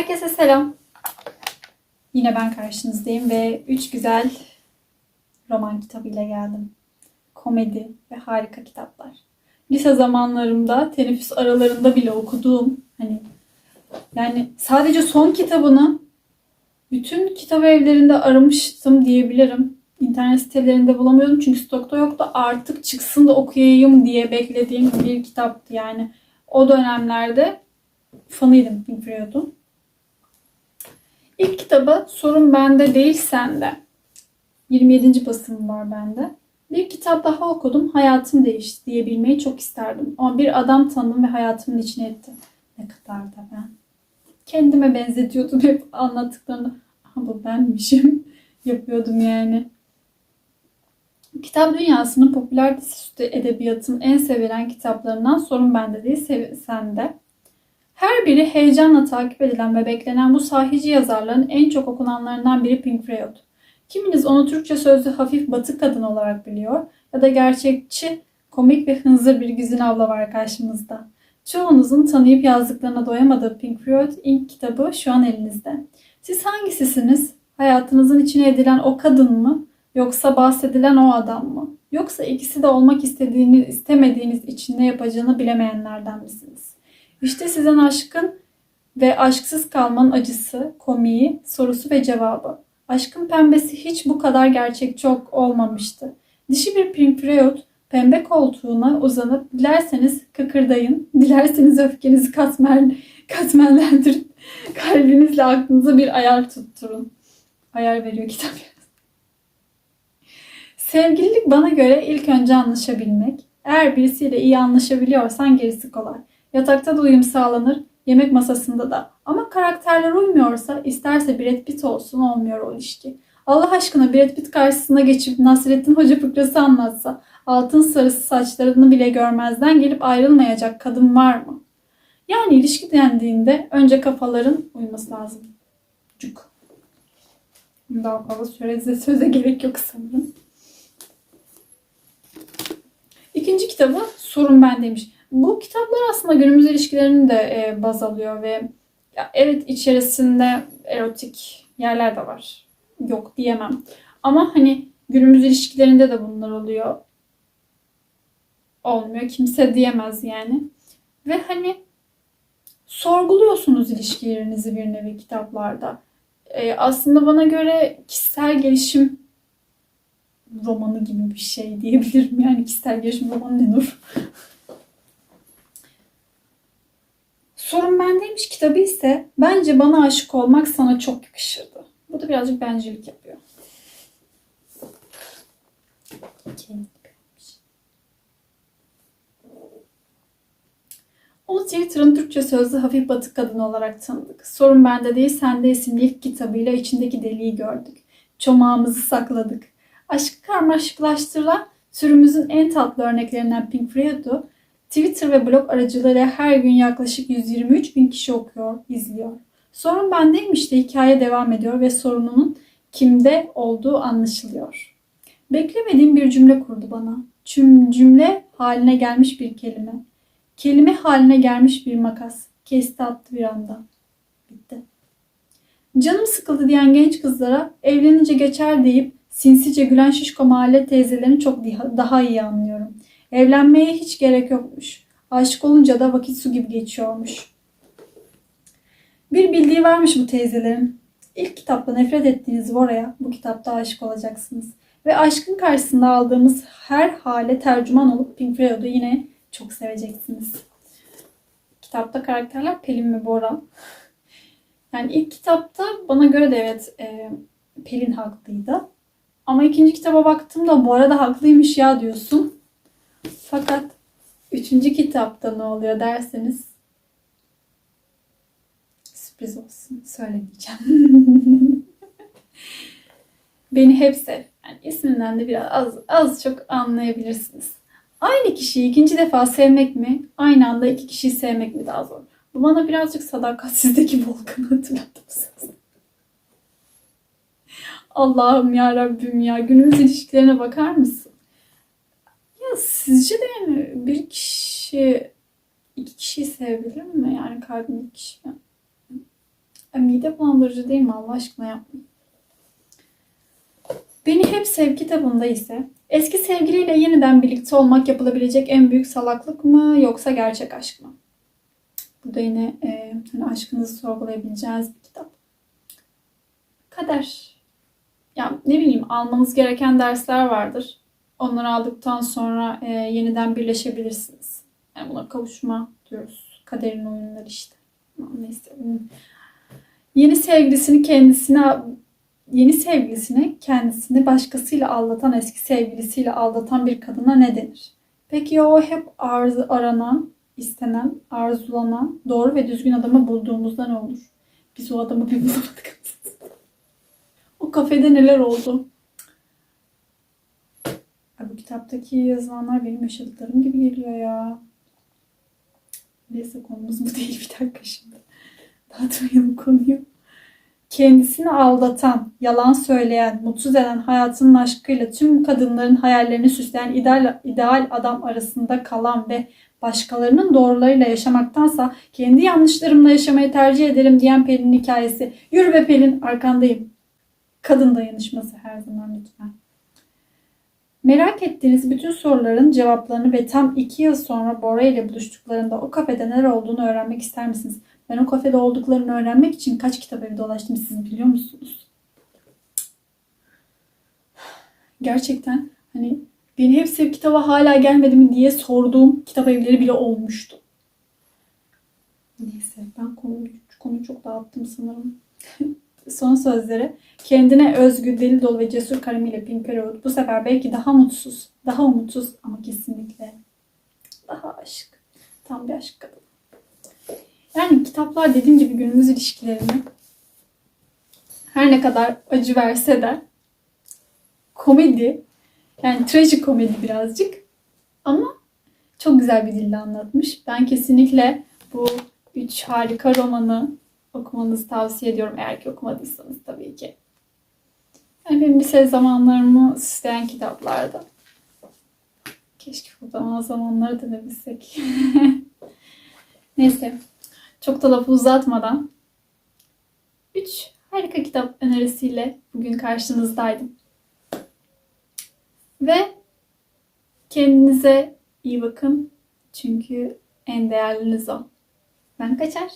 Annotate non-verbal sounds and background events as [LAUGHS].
Herkese selam. Yine ben karşınızdayım ve üç güzel roman kitabıyla geldim. Komedi ve harika kitaplar. Lise zamanlarımda teneffüs aralarında bile okuduğum hani yani sadece son kitabını bütün kitap evlerinde aramıştım diyebilirim. İnternet sitelerinde bulamıyordum çünkü stokta yoktu. Artık çıksın da okuyayım diye beklediğim bir kitaptı yani. O dönemlerde fanıydım Pink Floyd'un. İlk kitabı Sorun Bende Değil Sende. 27. basım var bende. Bir kitap daha okudum. Hayatım değişti diyebilmeyi çok isterdim. Ama bir adam tanıdım ve hayatımın içine etti. Ne kadar da ben. Kendime benzetiyordum hep anlattıklarını. Aha bu benmişim. [LAUGHS] Yapıyordum yani. Kitap dünyasının popüler dizüstü edebiyatın en sevilen kitaplarından Sorun Bende Değil Sende. Biri heyecanla takip edilen ve beklenen bu sahici yazarların en çok okunanlarından biri Pink Floyd. Kiminiz onu Türkçe sözlü hafif batık kadın olarak biliyor ya da gerçekçi, komik ve hınzır bir Güzin abla var karşımızda. Çoğunuzun tanıyıp yazdıklarına doyamadığı Pink Floyd ilk kitabı şu an elinizde. Siz hangisisiniz? Hayatınızın içine edilen o kadın mı? Yoksa bahsedilen o adam mı? Yoksa ikisi de olmak istediğiniz, istemediğiniz için ne yapacağını bilemeyenlerden misiniz? İşte sizin aşkın ve aşksız kalmanın acısı, komiği, sorusu ve cevabı. Aşkın pembesi hiç bu kadar gerçekçi olmamıştı. Dişi bir Floyd pembe koltuğuna uzanıp dilerseniz kıkırdayın, dilerseniz öfkenizi katmer, [LAUGHS] katmerlendirin, kalbinizle aklınıza bir ayar tutturun. Ayar veriyor kitap. Sevgililik bana göre ilk önce anlaşabilmek. Eğer birisiyle iyi anlaşabiliyorsan gerisi kolay. Yatakta da uyum sağlanır, yemek masasında da. Ama karakterler uymuyorsa isterse Brad Pitt olsun olmuyor o ilişki. Allah aşkına Brad Pitt karşısına geçip Nasrettin Hoca fıkrası anlatsa altın sarısı saçlarını bile görmezden gelip ayrılmayacak kadın var mı? Yani ilişki dendiğinde önce kafaların uyması lazım. Cuk. Daha fazla söze, söze gerek yok sanırım. İkinci kitabı Sorun Bendeymiş. Bu kitaplar aslında günümüz ilişkilerini de e, baz alıyor ve ya evet içerisinde erotik yerler de var. Yok diyemem. Ama hani günümüz ilişkilerinde de bunlar oluyor. Olmuyor. Kimse diyemez yani. Ve hani sorguluyorsunuz ilişkilerinizi bir nevi kitaplarda. E, aslında bana göre kişisel gelişim romanı gibi bir şey diyebilirim. Yani kişisel gelişim romanı ne Nur? [LAUGHS] Sorun Bendeymiş kitabı ise bence bana aşık olmak sana çok yakışırdı. Bu da birazcık bencillik yapıyor. Onu Twitter'ın Türkçe sözlü hafif batık kadını olarak tanıdık. Sorun Bende Değil Sende isimli ilk kitabıyla içindeki deliği gördük. Çomağımızı sakladık. Aşkı karmaşıklaştırılan türümüzün en tatlı örneklerinden Pink Floyd'u Twitter ve blog aracılığıyla her gün yaklaşık 123 bin kişi okuyor, izliyor. Sorun bendeymiş de hikaye devam ediyor ve sorununun kimde olduğu anlaşılıyor. Beklemediğim bir cümle kurdu bana. Tüm cümle haline gelmiş bir kelime. Kelime haline gelmiş bir makas. Kesti attı bir anda. Bitti. Canım sıkıldı diyen genç kızlara evlenince geçer deyip sinsice gülen şişko mahalle teyzelerini çok daha iyi anlıyorum. Evlenmeye hiç gerek yokmuş. Aşık olunca da vakit su gibi geçiyormuş. Bir bildiği varmış bu teyzelerin. İlk kitapta nefret ettiğiniz Vora'ya bu kitapta aşık olacaksınız. Ve aşkın karşısında aldığımız her hale tercüman olup Pink Floyd'u yine çok seveceksiniz. Kitapta karakterler Pelin ve Bora. Yani ilk kitapta bana göre de evet e, Pelin haklıydı. Ama ikinci kitaba baktığımda Bora da haklıymış ya diyorsun. Fakat üçüncü kitapta ne oluyor derseniz sürpriz olsun. Söylemeyeceğim. [LAUGHS] Beni hep sev. Yani isminden de biraz az, az çok anlayabilirsiniz. Aynı kişiyi ikinci defa sevmek mi? Aynı anda iki kişiyi sevmek mi daha zor? Bu bana birazcık sadakatsizlik Volkan'ı hatırlattı. Allah'ım ya Rabbim ya günümüz ilişkilerine bakar mısın? Ya sizce de yani bir kişi iki kişiyi sevebilir mi? Yani kalbin iki kişi. Ay, mide bulandırıcı değil mi Allah aşkına yapmayın. Beni hep sev kitabında ise eski sevgiliyle yeniden birlikte olmak yapılabilecek en büyük salaklık mı yoksa gerçek aşk mı? Bu da yine e, hani aşkınızı sorgulayabileceğiniz bir kitap. Kader. Ya ne bileyim almanız gereken dersler vardır. Onları aldıktan sonra e, yeniden birleşebilirsiniz. Yani buna kavuşma diyoruz. Kaderin oyunları işte. Neyse. Yeni sevgilisini kendisine yeni sevgilisini kendisini başkasıyla aldatan eski sevgilisiyle aldatan bir kadına ne denir? Peki ya o hep arzu aranan, istenen, arzulanan, doğru ve düzgün adamı bulduğumuzda ne olur? Biz o adamı bir bulamadık. [LAUGHS] o kafede neler oldu? Kitaptaki yazılanlar benim yaşadıklarım gibi geliyor ya. Neyse konumuz bu değil [LAUGHS] bir dakika şimdi. Dağıtmayalım konuyu. Kendisini aldatan, yalan söyleyen, mutsuz eden hayatının aşkıyla tüm kadınların hayallerini süsleyen ideal, ideal adam arasında kalan ve başkalarının doğrularıyla yaşamaktansa kendi yanlışlarımla yaşamayı tercih ederim diyen Pelin'in hikayesi. Yürü be Pelin arkandayım. Kadın dayanışması her zaman lütfen. Merak ettiğiniz bütün soruların cevaplarını ve tam iki yıl sonra Bora ile buluştuklarında o kafede neler olduğunu öğrenmek ister misiniz? Ben o kafede olduklarını öğrenmek için kaç kitap evi dolaştım siz biliyor musunuz? Gerçekten hani beni hep sev kitaba hala gelmedi mi diye sorduğum kitap evleri bile olmuştu. Neyse ben konuyu, konuyu çok dağıttım sanırım. [LAUGHS] Son sözleri. Kendine özgü, deli dolu ve cesur kalemiyle Pinker Road bu sefer belki daha mutsuz, daha umutsuz ama kesinlikle daha aşık. Tam bir aşk kadın. Yani kitaplar dediğim gibi günümüz ilişkilerini her ne kadar acı verse de komedi yani trajikomedi birazcık ama çok güzel bir dille anlatmış. Ben kesinlikle bu üç harika romanı okumanızı tavsiye ediyorum eğer ki okumadıysanız tabii ki. Yani benim lise zamanlarımı süsleyen kitaplardı. Keşke o zaman zamanları denebilsek. [LAUGHS] Neyse. Çok da lafı uzatmadan 3 harika kitap önerisiyle bugün karşınızdaydım. Ve kendinize iyi bakın. Çünkü en değerliniz o. Ben kaçar.